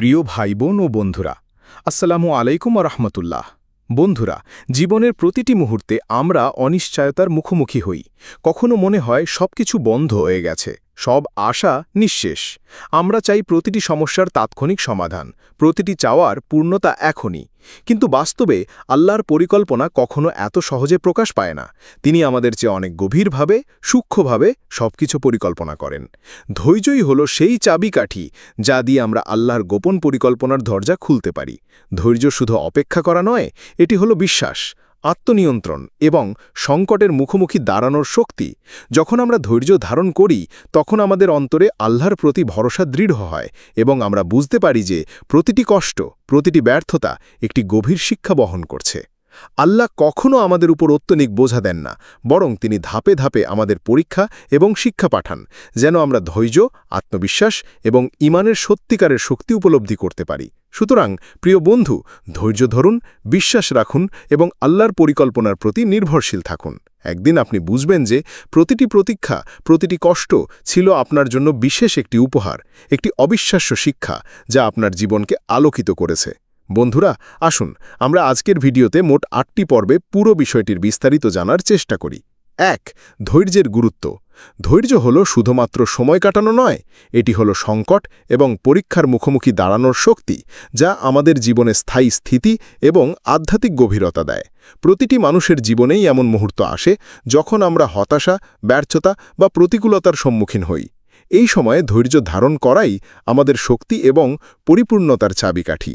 প্রিয় ভাই বোন ও বন্ধুরা, আসসালামু আলাইকুম রহমতুল্লাহ। বন্ধুরা, জীবনের প্রতিটি মুহূর্তে আমরা অনিশ্চয়তার মুখোমুখি হই। কখনো মনে হয় সব কিছু বন্ধ হয়ে গেছে, সব আশা নিঃশেষ। আমরা চাই প্রতিটি সমস্যার তাৎক্ষণিক সমাধান, প্রতিটি চাওয়ার পূর্ণতা এখনই। কিন্তু বাস্তবে আল্লাহর পরিকল্পনা কখনো এত সহজে প্রকাশ পায় না। তিনি আমাদের চেয়ে অনেক গভীরভাবে, সূক্ষ্মভাবে সবকিছু পরিকল্পনা করেন। ধৈর্যই হলো সেই চাবিকাঠি যা দিয়ে আমরা আল্লাহর গোপন পরিকল্পনার দরজা খুলতে পারি। ধৈর্য শুধু অপেক্ষা করা নয়, এটি হলো বিশ্বাস। আত্মনিয়ন্ত্রণ এবং সংকটের মুখোমুখি দাঁড়ানোর শক্তি। যখন আমরা ধৈর্য ধারণ করি, তখন আমাদের অন্তরে আল্লাহর প্রতি ভরসা দৃঢ় হয় এবং আমরা বুঝতে পারি যে প্রতিটি কষ্ট, প্রতিটি ব্যর্থতা একটি গভীর শিক্ষা বহন করছে। আল্লাহ কখনও আমাদের উপর অত্যনিক বোঝা দেন না, বরং তিনি ধাপে ধাপে আমাদের পরীক্ষা এবং শিক্ষা পাঠান, যেন আমরা ধৈর্য, আত্মবিশ্বাস এবং ইমানের সত্যিকারের শক্তি উপলব্ধি করতে পারি। সুতরাং, প্রিয় বন্ধু, ধৈর্য ধরুন, বিশ্বাস রাখুন এবং আল্লাহর পরিকল্পনার প্রতি নির্ভরশীল থাকুন। একদিন আপনি বুঝবেন যে প্রতিটি প্রতীক্ষা, প্রতিটি কষ্ট ছিল আপনার জন্য বিশেষ একটি উপহার, একটি অবিশ্বাস্য শিক্ষা, যা আপনার জীবনকে আলোকিত করেছে। বন্ধুরা, আসুন আমরা আজকের ভিডিওতে মোট আটটি পর্বে পুরো বিষয়টির বিস্তারিত জানার চেষ্টা করি। এক, ধৈর্যের গুরুত্ব। ধৈর্য হল শুধুমাত্র সময় কাটানো নয়, এটি হল সংকট এবং পরীক্ষার মুখোমুখি দাঁড়ানোর শক্তি, যা আমাদের জীবনে স্থায়ী স্থিতি এবং আধ্যাত্মিক গভীরতা দেয়। প্রতিটি মানুষের জীবনেই এমন মুহূর্ত আসে যখন আমরা হতাশা, ব্যর্থতা বা প্রতিকূলতার সম্মুখীন হই। এই সময়ে ধৈর্য ধারণ করাই আমাদের শক্তি এবং পরিপূর্ণতার চাবিকাঠি।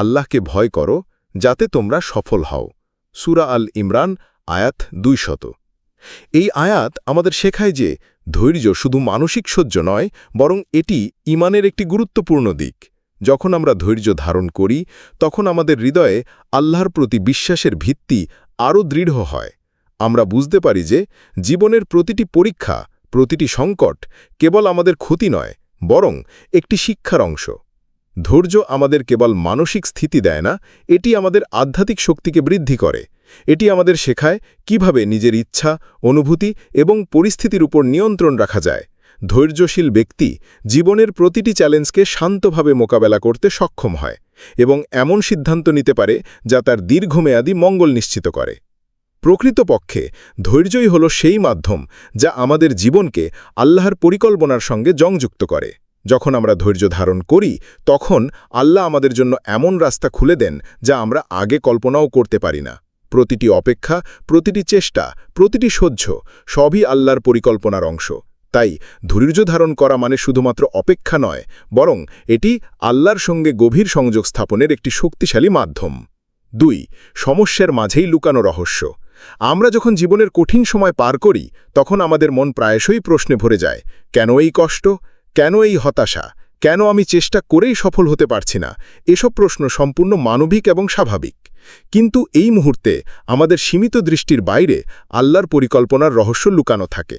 আল্লাহকে ভয় করো, যাতে তোমরা সফল হও। সুরা আল ইমরান, আয়াত দুই শত এই আয়াত আমাদের শেখায় যে ধৈর্য শুধু মানসিক সহ্য নয়, বরং এটি ইমানের একটি গুরুত্বপূর্ণ দিক। যখন আমরা ধৈর্য ধারণ করি, তখন আমাদের হৃদয়ে আল্লাহর প্রতি বিশ্বাসের ভিত্তি আরও দৃঢ় হয়। আমরা বুঝতে পারি যে জীবনের প্রতিটি পরীক্ষা, প্রতিটি সংকট কেবল আমাদের ক্ষতি নয়, বরং একটি শিক্ষার অংশ। ধৈর্য আমাদের কেবল মানসিক স্থিতি দেয় না, এটি আমাদের আধ্যাত্মিক শক্তিকে বৃদ্ধি করে। এটি আমাদের শেখায় কীভাবে নিজের ইচ্ছা, অনুভূতি এবং পরিস্থিতির উপর নিয়ন্ত্রণ রাখা যায়। ধৈর্যশীল ব্যক্তি জীবনের প্রতিটি চ্যালেঞ্জকে শান্তভাবে মোকাবেলা করতে সক্ষম হয় এবং এমন সিদ্ধান্ত নিতে পারে যা তার দীর্ঘমেয়াদী মঙ্গল নিশ্চিত করে। প্রকৃতপক্ষে, ধৈর্যই হল সেই মাধ্যম যা আমাদের জীবনকে আল্লাহর পরিকল্পনার সঙ্গে সংযুক্ত করে। যখন আমরা ধৈর্য ধারণ করি, তখন আল্লাহ আমাদের জন্য এমন রাস্তা খুলে দেন যা আমরা আগে কল্পনাও করতে পারি না। প্রতিটি অপেক্ষা, প্রতিটি চেষ্টা, প্রতিটি সহ্য সবই আল্লাহর পরিকল্পনার অংশ। তাই ধৈর্য ধারণ করা মানে শুধুমাত্র অপেক্ষা নয়, বরং এটি আল্লাহর সঙ্গে গভীর সংযোগ স্থাপনের একটি শক্তিশালী মাধ্যম। দুই, সমস্যার মাঝেই লুকানো রহস্য। আমরা যখন জীবনের কঠিন সময় পার করি, তখন আমাদের মন প্রায়শই প্রশ্নে ভরে যায়, কেন এই কষ্ট? কেন এই হতাশা? কেন আমি চেষ্টা করেই সফল হতে পারছি না? এসব প্রশ্ন সম্পূর্ণ মানবিক এবং স্বাভাবিক। কিন্তু এই মুহূর্তে আমাদের সীমিত দৃষ্টির বাইরে আল্লাহর পরিকল্পনার রহস্য লুকানো থাকে।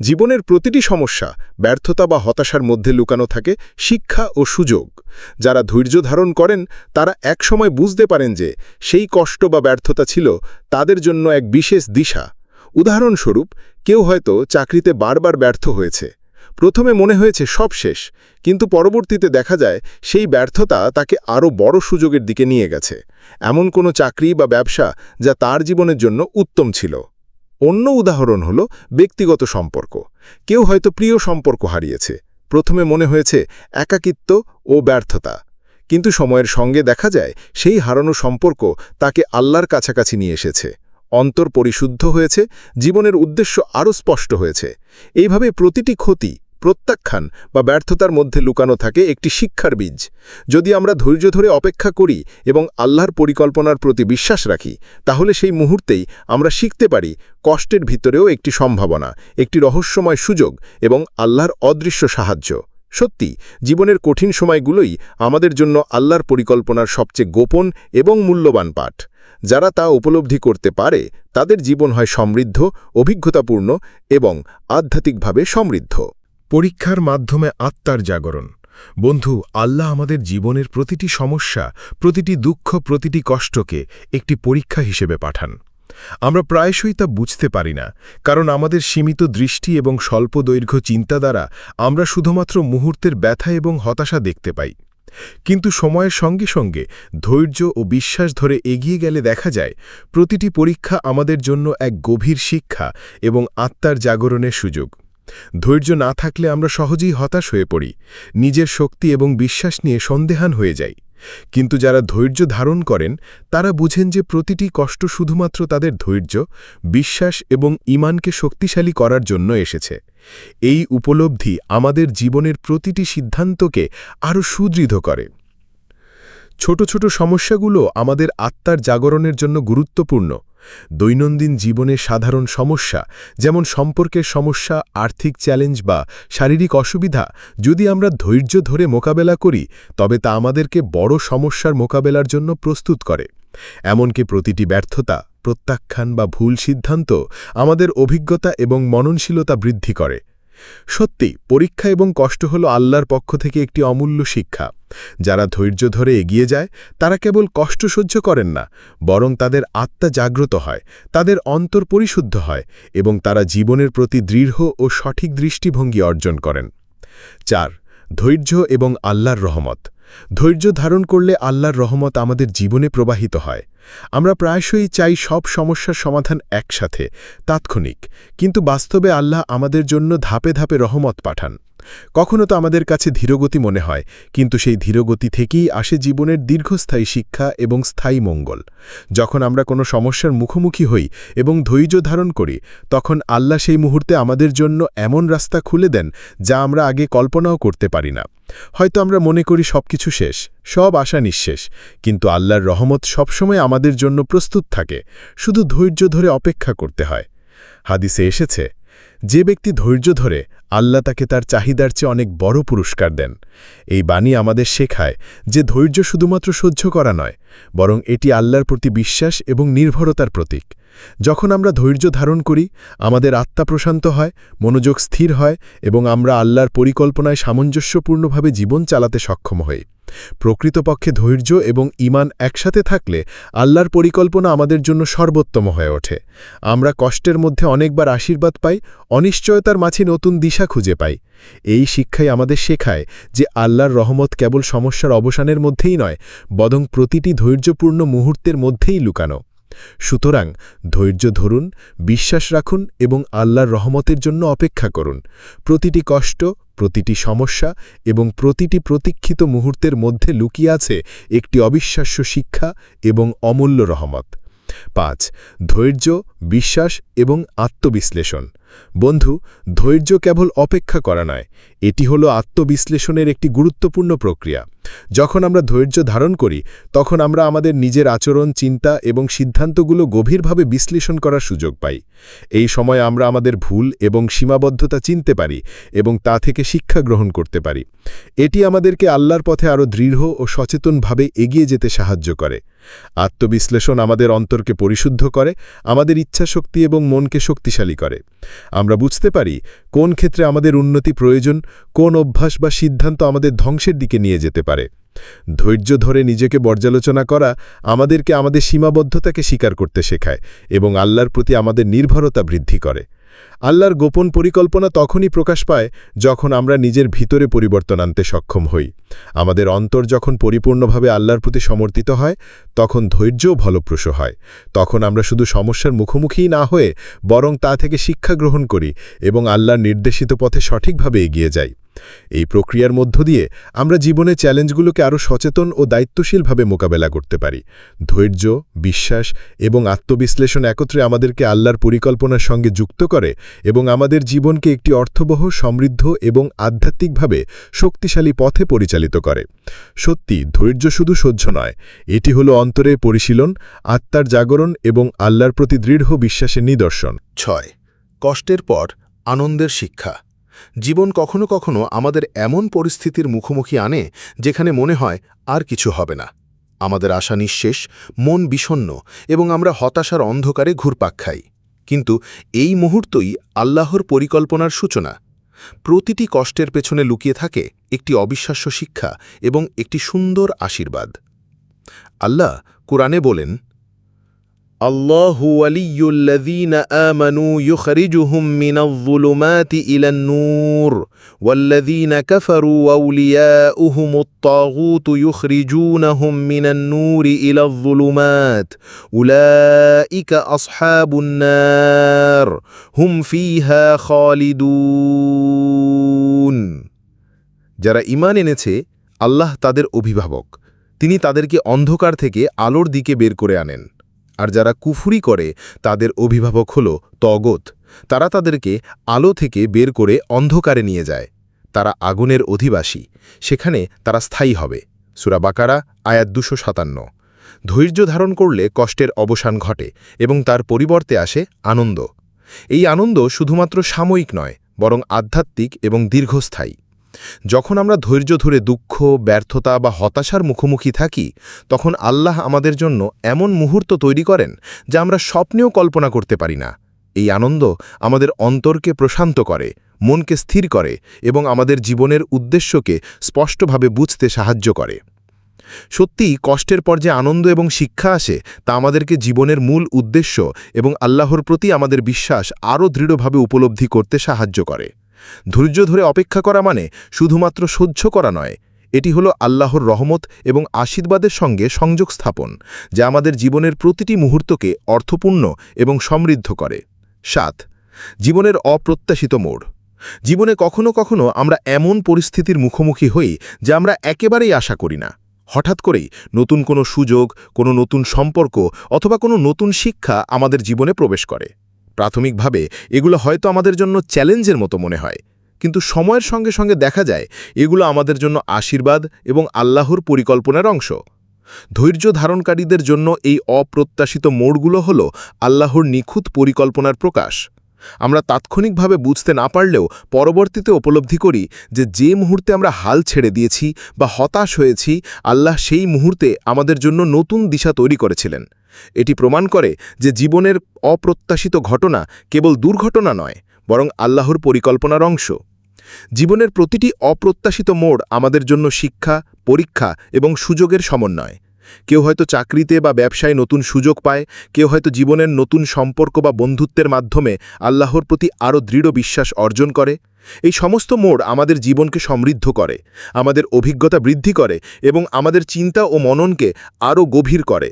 জীবনের প্রতিটি সমস্যা, ব্যর্থতা বা হতাশার মধ্যে লুকানো থাকে শিক্ষা ও সুযোগ। যারা ধৈর্য ধারণ করেন, তারা একসময় বুঝতে পারেন যে সেই কষ্ট বা ব্যর্থতা ছিল তাদের জন্য এক বিশেষ দিশা। উদাহরণস্বরূপ, কেউ হয়তো চাকরিতে বারবার ব্যর্থ হয়েছে। প্রথমে মনে হয়েছে সব শেষ, কিন্তু পরবর্তীতে দেখা যায় সেই ব্যর্থতা তাকে আরও বড় সুযোগের দিকে নিয়ে গেছে। এমন কোনো চাকরি বা ব্যবসা যা তার জীবনের জন্য উত্তম ছিল। অন্য উদাহরণ হল ব্যক্তিগত সম্পর্ক। কেউ হয়তো প্রিয় সম্পর্ক হারিয়েছে। প্রথমে মনে হয়েছে একাকিত্ব ও ব্যর্থতা। কিন্তু সময়ের সঙ্গে দেখা যায় সেই হারানো সম্পর্ক তাকে আল্লাহর কাছাকাছি নিয়ে এসেছে। অন্তর পরিশুদ্ধ হয়েছে, জীবনের উদ্দেশ্য আরও স্পষ্ট হয়েছে। এইভাবে প্রতিটি ক্ষতি প্রত্যাখ্যান বা ব্যর্থতার মধ্যে লুকানো থাকে একটি শিক্ষার বীজ। যদি আমরা ধৈর্য ধরে অপেক্ষা করি এবং আল্লাহর পরিকল্পনার প্রতি বিশ্বাস রাখি, তাহলে সেই মুহূর্তেই আমরা শিখতে পারি কষ্টের ভিতরেও একটি সম্ভাবনা, একটি রহস্যময় সুযোগ এবং আল্লাহর অদৃশ্য সাহায্য। সত্যি, জীবনের কঠিন সময়গুলোই আমাদের জন্য আল্লাহর পরিকল্পনার সবচেয়ে গোপন এবং মূল্যবান পাঠ। যারা তা উপলব্ধি করতে পারে, তাদের জীবন হয় সমৃদ্ধ, অভিজ্ঞতাপূর্ণ এবং আধ্যাত্মিকভাবে সমৃদ্ধ। পরীক্ষার মাধ্যমে আত্মার জাগরণ। বন্ধু, আল্লাহ আমাদের জীবনের প্রতিটি সমস্যা, প্রতিটি দুঃখ, প্রতিটি কষ্টকে একটি পরীক্ষা হিসেবে পাঠান। আমরা প্রায়শই তা বুঝতে পারি না, কারণ আমাদের সীমিত দৃষ্টি এবং স্বল্প দৈর্ঘ্য চিন্তা দ্বারা আমরা শুধুমাত্র মুহূর্তের ব্যথা এবং হতাশা দেখতে পাই। কিন্তু সময়ের সঙ্গে সঙ্গে ধৈর্য ও বিশ্বাস ধরে এগিয়ে গেলে দেখা যায়, প্রতিটি পরীক্ষা আমাদের জন্য এক গভীর শিক্ষা এবং আত্মার জাগরণের সুযোগ। ধৈর্য না থাকলে আমরা সহজেই হতাশ হয়ে পড়ি, নিজের শক্তি এবং বিশ্বাস নিয়ে সন্দেহান হয়ে যাই। কিন্তু যারা ধৈর্য ধারণ করেন, তারা বুঝেন যে প্রতিটি কষ্ট শুধুমাত্র তাদের ধৈর্য, বিশ্বাস এবং ইমানকে শক্তিশালী করার জন্য এসেছে। এই উপলব্ধি আমাদের জীবনের প্রতিটি সিদ্ধান্তকে আরও সুদৃঢ় করে। ছোট ছোট সমস্যাগুলো আমাদের আত্মার জাগরণের জন্য গুরুত্বপূর্ণ। দৈনন্দিন জীবনে সাধারণ সমস্যা, যেমন সম্পর্কের সমস্যা, আর্থিক চ্যালেঞ্জ বা শারীরিক অসুবিধা, যদি আমরা ধৈর্য ধরে মোকাবেলা করি, তবে তা আমাদেরকে বড় সমস্যার মোকাবেলার জন্য প্রস্তুত করে। এমনকি প্রতিটি ব্যর্থতা, প্রত্যাখ্যান বা ভুল সিদ্ধান্ত আমাদের অভিজ্ঞতা এবং মননশীলতা বৃদ্ধি করে। সত্যি, পরীক্ষা এবং কষ্ট হল আল্লাহর পক্ষ থেকে একটি অমূল্য শিক্ষা। যারা ধৈর্য ধরে এগিয়ে যায়, তারা কেবল কষ্ট সহ্য করেন না, বরং তাদের আত্মা জাগ্রত হয়, তাদের অন্তর পরিশুদ্ধ হয়, এবং তারা জীবনের প্রতি দৃঢ় ও সঠিক দৃষ্টিভঙ্গি অর্জন করেন। চার, ধৈর্য এবং আল্লাহর রহমত। ধৈর্য ধারণ করলে আল্লাহর রহমত আমাদের জীবনে প্রবাহিত হয়। আমরা প্রায়শই চাই সব সমস্যার সমাধান একসাথে, তাৎক্ষণিক, কিন্তু বাস্তবে আল্লাহ আমাদের জন্য ধাপে ধাপে রহমত পাঠান। কখনো তো আমাদের কাছে ধীরগতি মনে হয়, কিন্তু সেই ধীরগতি থেকেই আসে জীবনের দীর্ঘস্থায়ী শিক্ষা এবং স্থায়ী মঙ্গল। যখন আমরা কোনো সমস্যার মুখোমুখি হই এবং ধৈর্য ধারণ করি, তখন আল্লাহ সেই মুহূর্তে আমাদের জন্য এমন রাস্তা খুলে দেন যা আমরা আগে কল্পনাও করতে পারি না। হয়তো আমরা মনে করি সবকিছু শেষ, সব আশা নিঃশেষ, কিন্তু আল্লাহর রহমত সবসময় আমাদের জন্য প্রস্তুত থাকে, শুধু ধৈর্য ধরে অপেক্ষা করতে হয়। হাদিসে এসেছে যে ব্যক্তি ধৈর্য ধরে আল্লাহ তাকে তার চাহিদার চেয়ে অনেক বড় পুরস্কার দেন। এই বাণী আমাদের শেখায় যে ধৈর্য শুধুমাত্র সহ্য করা নয়, বরং এটি আল্লাহর প্রতি বিশ্বাস এবং নির্ভরতার প্রতীক। যখন আমরা ধৈর্য ধারণ করি, আমাদের আত্মা প্রশান্ত হয়, মনোযোগ স্থির হয় এবং আমরা আল্লাহর পরিকল্পনায় সামঞ্জস্যপূর্ণভাবে জীবন চালাতে সক্ষম হই। প্রকৃতপক্ষে ধৈর্য এবং ইমান একসাথে থাকলে আল্লাহর পরিকল্পনা আমাদের জন্য সর্বোত্তম হয়ে ওঠে। আমরা কষ্টের মধ্যে অনেকবার আশীর্বাদ পাই, অনিশ্চয়তার মাঝে নতুন দিশা খুঁজে পাই। এই শিক্ষাই আমাদের শেখায় যে আল্লাহর রহমত কেবল সমস্যার অবসানের মধ্যেই নয় বদং প্রতিটি ধৈর্যপূর্ণ মুহূর্তের মধ্যেই লুকানো। সুতরাং ধৈর্য ধরুন, বিশ্বাস রাখুন এবং আল্লাহর রহমতের জন্য অপেক্ষা করুন। প্রতিটি কষ্ট, প্রতিটি সমস্যা এবং প্রতিটি প্রতীক্ষিত মুহূর্তের মধ্যে লুকিয়ে আছে একটি অবিশ্বাস্য শিক্ষা এবং অমূল্য রহমত। পাঁচ, ধৈর্য, বিশ্বাস এবং আত্মবিশ্লেষণ। বন্ধু, ধৈর্য কেবল অপেক্ষা করা নয়, এটি হল আত্মবিশ্লেষণের একটি গুরুত্বপূর্ণ প্রক্রিয়া। যখন আমরা ধৈর্য ধারণ করি, তখন আমরা আমাদের নিজের আচরণ, চিন্তা এবং সিদ্ধান্তগুলো গভীরভাবে বিশ্লেষণ করার সুযোগ পাই। এই সময় আমরা আমাদের ভুল এবং সীমাবদ্ধতা চিনতে পারি এবং তা থেকে শিক্ষা গ্রহণ করতে পারি। এটি আমাদেরকে আল্লাহর পথে আরও দৃঢ় ও সচেতনভাবে এগিয়ে যেতে সাহায্য করে। আত্মবিশ্লেষণ আমাদের অন্তরকে পরিশুদ্ধ করে, আমাদের ইচ্ছাশক্তি এবং মনকে শক্তিশালী করে। আমরা বুঝতে পারি কোন ক্ষেত্রে আমাদের উন্নতি প্রয়োজন, কোন অভ্যাস বা সিদ্ধান্ত আমাদের ধ্বংসের দিকে নিয়ে যেতে পারে। ধৈর্য ধরে নিজেকে পর্যালোচনা করা আমাদেরকে আমাদের সীমাবদ্ধতাকে স্বীকার করতে শেখায় এবং আল্লাহর প্রতি আমাদের নির্ভরতা বৃদ্ধি করে। আল্লাহর গোপন পরিকল্পনা তখনই প্রকাশ পায় যখন আমরা নিজের ভিতরে পরিবর্তন আনতে সক্ষম হই। আমাদের অন্তর যখন পরিপূর্ণভাবে আল্লাহর প্রতি সমর্থিত হয়, তখন ধৈর্যও ফলপ্রসূ হয়। তখন আমরা শুধু সমস্যার মুখোমুখিই না হয়ে বরং তা থেকে শিক্ষা গ্রহণ করি এবং আল্লাহর নির্দেশিত পথে সঠিকভাবে এগিয়ে যাই। এই প্রক্রিয়ার মধ্য দিয়ে আমরা জীবনে চ্যালেঞ্জগুলোকে আরও সচেতন ও দায়িত্বশীলভাবে মোকাবেলা করতে পারি। ধৈর্য, বিশ্বাস এবং আত্মবিশ্লেষণ একত্রে আমাদেরকে আল্লাহর পরিকল্পনার সঙ্গে যুক্ত করে এবং আমাদের জীবনকে একটি অর্থবহ, সমৃদ্ধ এবং আধ্যাত্মিকভাবে শক্তিশালী পথে পরিচালিত করে। সত্যি, ধৈর্য শুধু সহ্য নয়, এটি হল অন্তরের পরিশীলন, আত্মার জাগরণ এবং আল্লাহর প্রতি দৃঢ় বিশ্বাসের নিদর্শন। ছয়, কষ্টের পর আনন্দের শিক্ষা। জীবন কখনো কখনো আমাদের এমন পরিস্থিতির মুখোমুখি আনে যেখানে মনে হয় আর কিছু হবে না। আমাদের আশা নিঃশেষ, মন বিষণ্ন এবং আমরা হতাশার অন্ধকারে ঘুরপাক খাই। কিন্তু এই মুহূর্তই আল্লাহর পরিকল্পনার সূচনা। প্রতিটি কষ্টের পেছনে লুকিয়ে থাকে একটি অবিশ্বাস্য শিক্ষা এবং একটি সুন্দর আশীর্বাদ। আল্লাহ কোরআনে বলেন আল্লাহ ওয়ালিয়ুল্লাযীন আমানু ইউখরিজুহুম মিনাল যুলুমাতি ইলান নূর ওয়াল্লাযীন কাফারু আউলিয়াউহুমুত তাগুত ইউখরিজুনাহুম মিনান নূরি ইলাল যুলুমাত উলাইকা আসহাবুন নার হুম ফিহা খালিদুন যারা ঈমান এনেছে, আল্লাহ তাদের অভিভাবক। তিনি তাদেরকে অন্ধকার থেকে আলোর দিকে বের করে আনেন। আর যারা কুফুরি করে, তাদের অভিভাবক হল তগত। তারা তাদেরকে আলো থেকে বের করে অন্ধকারে নিয়ে যায়। তারা আগুনের অধিবাসী। সেখানে তারা স্থায়ী হবে। সুরা বাকারা, আয়াত দুশো সাতান্ন। ধৈর্য ধারণ করলে কষ্টের অবসান ঘটে এবং তার পরিবর্তে আসে আনন্দ। এই আনন্দ শুধুমাত্র সাময়িক নয়, বরং আধ্যাত্মিক এবং দীর্ঘস্থায়ী। যখন আমরা ধৈর্য ধরে দুঃখ, ব্যর্থতা বা হতাশার মুখোমুখি থাকি, তখন আল্লাহ আমাদের জন্য এমন মুহূর্ত তৈরি করেন যা আমরা স্বপ্নেও কল্পনা করতে পারি না। এই আনন্দ আমাদের অন্তরকে প্রশান্ত করে, মনকে স্থির করে এবং আমাদের জীবনের উদ্দেশ্যকে স্পষ্টভাবে বুঝতে সাহায্য করে। সত্যিই কষ্টের পর যে আনন্দ এবং শিক্ষা আসে তা আমাদেরকে জীবনের মূল উদ্দেশ্য এবং আল্লাহর প্রতি আমাদের বিশ্বাস আরও দৃঢ়ভাবে উপলব্ধি করতে সাহায্য করে। ধৈর্য ধরে অপেক্ষা করা মানে শুধুমাত্র সহ্য করা নয়, এটি হলো আল্লাহর রহমত এবং আশীর্বাদের সঙ্গে সংযোগ স্থাপন, যা আমাদের জীবনের প্রতিটি মুহূর্তকে অর্থপূর্ণ এবং সমৃদ্ধ করে। সাত, জীবনের অপ্রত্যাশিত মোড়। জীবনে কখনো কখনো আমরা এমন পরিস্থিতির মুখোমুখি হই যা আমরা একেবারেই আশা করি না। হঠাৎ করেই নতুন কোনো সুযোগ, কোনো নতুন সম্পর্ক অথবা কোনো নতুন শিক্ষা আমাদের জীবনে প্রবেশ করে। প্রাথমিকভাবে এগুলো হয়তো আমাদের জন্য চ্যালেঞ্জের মতো মনে হয়। কিন্তু সময়ের সঙ্গে সঙ্গে দেখা যায়, এগুলো আমাদের জন্য আশীর্বাদ এবং আল্লাহর পরিকল্পনার অংশ। ধৈর্য ধারণকারীদের জন্য এই অপ্রত্যাশিত মোড়গুলো হল আল্লাহর নিখুঁত পরিকল্পনার প্রকাশ। আমরা তাৎক্ষণিকভাবে বুঝতে না পারলেও পরবর্তীতে উপলব্ধি করি যে যে মুহূর্তে আমরা হাল ছেড়ে দিয়েছি বা হতাশ হয়েছি, আল্লাহ সেই মুহূর্তে আমাদের জন্য নতুন দিশা তৈরি করেছিলেন। এটি প্রমাণ করে যে জীবনের অপ্রত্যাশিত ঘটনা কেবল দুর্ঘটনা নয়, বরং আল্লাহর পরিকল্পনার অংশ। জীবনের প্রতিটি অপ্রত্যাশিত মোড় আমাদের জন্য শিক্ষা, পরীক্ষা এবং সুযোগের সমন্বয়। কেউ হয়তো চাকরিতে বা ব্যবসায় নতুন সুযোগ পায়, কেউ হয়তো জীবনের নতুন সম্পর্ক বা বন্ধুত্বের মাধ্যমে আল্লাহর প্রতি আরও দৃঢ় বিশ্বাস অর্জন করে। এই সমস্ত মোড় আমাদের জীবনকে সমৃদ্ধ করে, আমাদের অভিজ্ঞতা বৃদ্ধি করে এবং আমাদের চিন্তা ও মননকে আরও গভীর করে।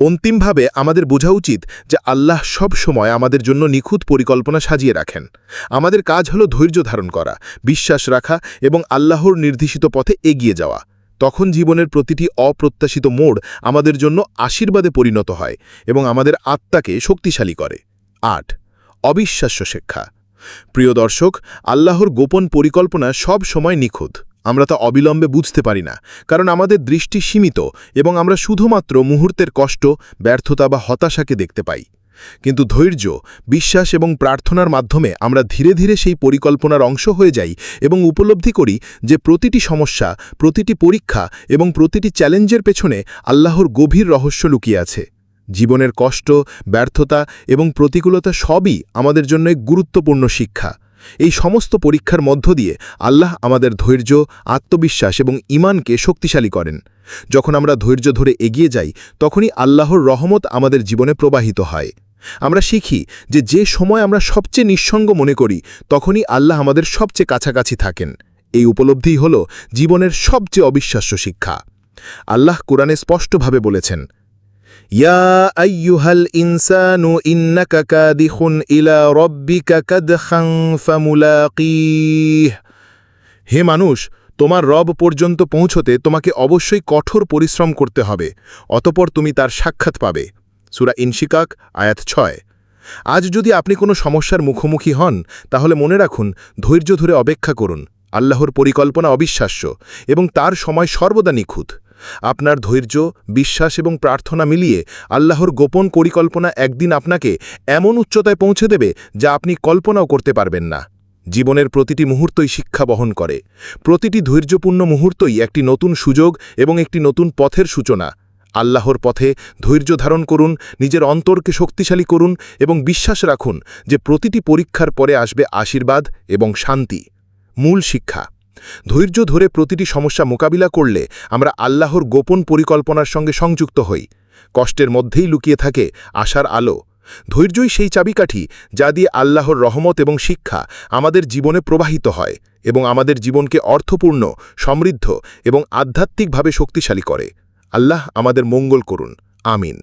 অন্তিমভাবে আমাদের বোঝা উচিত যে আল্লাহ সব সময় আমাদের জন্য নিখুঁত পরিকল্পনা সাজিয়ে রাখেন। আমাদের কাজ হলো ধৈর্য ধারণ করা, বিশ্বাস রাখা এবং আল্লাহর নির্দেশিত পথে এগিয়ে যাওয়া। তখন জীবনের প্রতিটি অপ্রত্যাশিত মোড় আমাদের জন্য আশীর্বাদে পরিণত হয় এবং আমাদের আত্মাকে শক্তিশালী করে। আট, অবিশ্বাস্য শিক্ষা। প্রিয় দর্শক, আল্লাহর গোপন পরিকল্পনা সব সময় নিখুঁত। আমরা তা অবিলম্বে বুঝতে পারি না, কারণ আমাদের দৃষ্টি সীমিত এবং আমরা শুধুমাত্র মুহূর্তের কষ্ট, ব্যর্থতা বা হতাশাকে দেখতে পাই। কিন্তু ধৈর্য, বিশ্বাস এবং প্রার্থনার মাধ্যমে আমরা ধীরে ধীরে সেই পরিকল্পনার অংশ হয়ে যাই এবং উপলব্ধি করি যে প্রতিটি সমস্যা, প্রতিটি পরীক্ষা এবং প্রতিটি চ্যালেঞ্জের পেছনে আল্লাহর গভীর রহস্য লুকিয়ে আছে। জীবনের কষ্ট, ব্যর্থতা এবং প্রতিকূলতা সবই আমাদের জন্য এক গুরুত্বপূর্ণ শিক্ষা। এই সমস্ত পরীক্ষার মধ্য দিয়ে আল্লাহ আমাদের ধৈর্য, আত্মবিশ্বাস এবং ইমানকে শক্তিশালী করেন। যখন আমরা ধৈর্য ধরে এগিয়ে যাই, তখনই আল্লাহর রহমত আমাদের জীবনে প্রবাহিত হয়। আমরা শিখি যে যে সময় আমরা সবচেয়ে নিঃসঙ্গ মনে করি, তখনই আল্লাহ আমাদের সবচেয়ে কাছাকাছি থাকেন। এই উপলব্ধিই হল জীবনের সবচেয়ে অবিশ্বাস্য শিক্ষা। আল্লাহ কোরআনে স্পষ্টভাবে বলেছেন, ইয়া ইনসানু ইলা হে মানুষ, তোমার রব পর্যন্ত পৌঁছতে তোমাকে অবশ্যই কঠোর পরিশ্রম করতে হবে, অতপর তুমি তার সাক্ষাৎ পাবে। সুরা ইনশিকাক, আয়াত ছয়। আজ যদি আপনি কোনো সমস্যার মুখোমুখি হন, তাহলে মনে রাখুন, ধৈর্য ধরে অপেক্ষা করুন। আল্লাহর পরিকল্পনা অবিশ্বাস্য এবং তার সময় সর্বদা নিখুঁত। আপনার ধৈর্য, বিশ্বাস এবং প্রার্থনা মিলিয়ে আল্লাহর গোপন পরিকল্পনা একদিন আপনাকে এমন উচ্চতায় পৌঁছে দেবে যা আপনি কল্পনাও করতে পারবেন না। জীবনের প্রতিটি মুহূর্তই শিক্ষা বহন করে। প্রতিটি ধৈর্যপূর্ণ মুহূর্তই একটি নতুন সুযোগ এবং একটি নতুন পথের সূচনা। আল্লাহর পথে ধৈর্য ধারণ করুন, নিজের অন্তরকে শক্তিশালী করুন এবং বিশ্বাস রাখুন যে প্রতিটি পরীক্ষার পরে আসবে আশীর্বাদ এবং শান্তি। মূল শিক্ষা, ধৈর্য ধরে প্রতিটি সমস্যা মোকাবিলা করলে আমরা আল্লাহর গোপন পরিকল্পনার সঙ্গে সংযুক্ত হই। কষ্টের মধ্যেই লুকিয়ে থাকে আশার আলো। ধৈর্যই সেই চাবিকাঠি যা দিয়ে আল্লাহর রহমত এবং শিক্ষা আমাদের জীবনে প্রবাহিত হয় এবং আমাদের জীবনকে অর্থপূর্ণ, সমৃদ্ধ এবং আধ্যাত্মিকভাবে শক্তিশালী করে। আল্লাহ আমাদের মঙ্গল করুন আমিন।